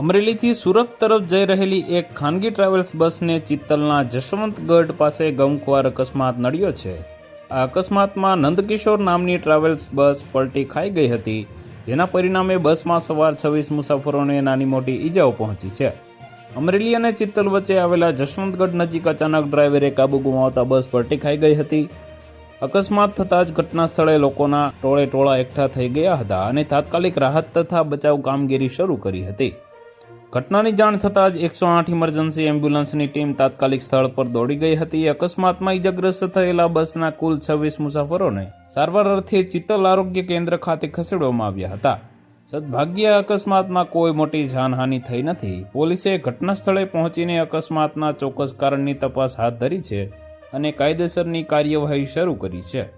અમરેલીથી સુરત તરફ જઈ રહેલી એક ખાનગી ટ્રાવેલ્સ બસને ચિત્તલના જશવંતગઢ પાસે ગમખ્વાર અકસ્માત નડ્યો છે. આ અકસ્માતમાં નંદકિશોર નામની ટ્રાવેલ્સ બસ પલટી ખાઈ ગઈ હતી, જેના પરિણામે બસમાં સવાર છવ્વીસ મુસાફરોને નાની મોટી ઈજાઓ પહોંચી છે. અમરેલી અને ચિત્તલ વચ્ચે આવેલા જશવંતગઢ નજીક અચાનક ડ્રાઈવરે કાબુ ગુમાવતા બસ પલટી ખાઈ ગઈ હતી. અકસ્માત થતાં જ ઘટના સ્થળે લોકોના ટોળે ટોળા એકઠા થઈ ગયા હતા અને તાત્કાલિક રાહત તથા બચાવ કામગીરી શરૂ કરી હતી. ઘટનાની જાણ થતાં જ એકસો આઠ ઇમરજન્સી એમ્બ્યુલન્સની ટીમ તાત્કાલિક સ્થળ પર દોડી ગઈ હતી. અકસ્માતમાં ઇજાગ્રસ્ત થયેલા બસના કુલ છવ્વીસ મુસાફરોને સારવાર અર્થે ચિત્તલ આરોગ્ય કેન્દ્ર ખાતે ખસેડવામાં આવ્યા હતા. સદભાગ્ય અકસ્માતમાં કોઈ મોટી જાનહાનિ થઈ નથી. પોલીસે ઘટના સ્થળે પહોંચીને અકસ્માતના ચોક્કસ કારણની તપાસ હાથ ધરી છે અને કાયદેસરની કાર્યવાહી શરૂ કરી છે.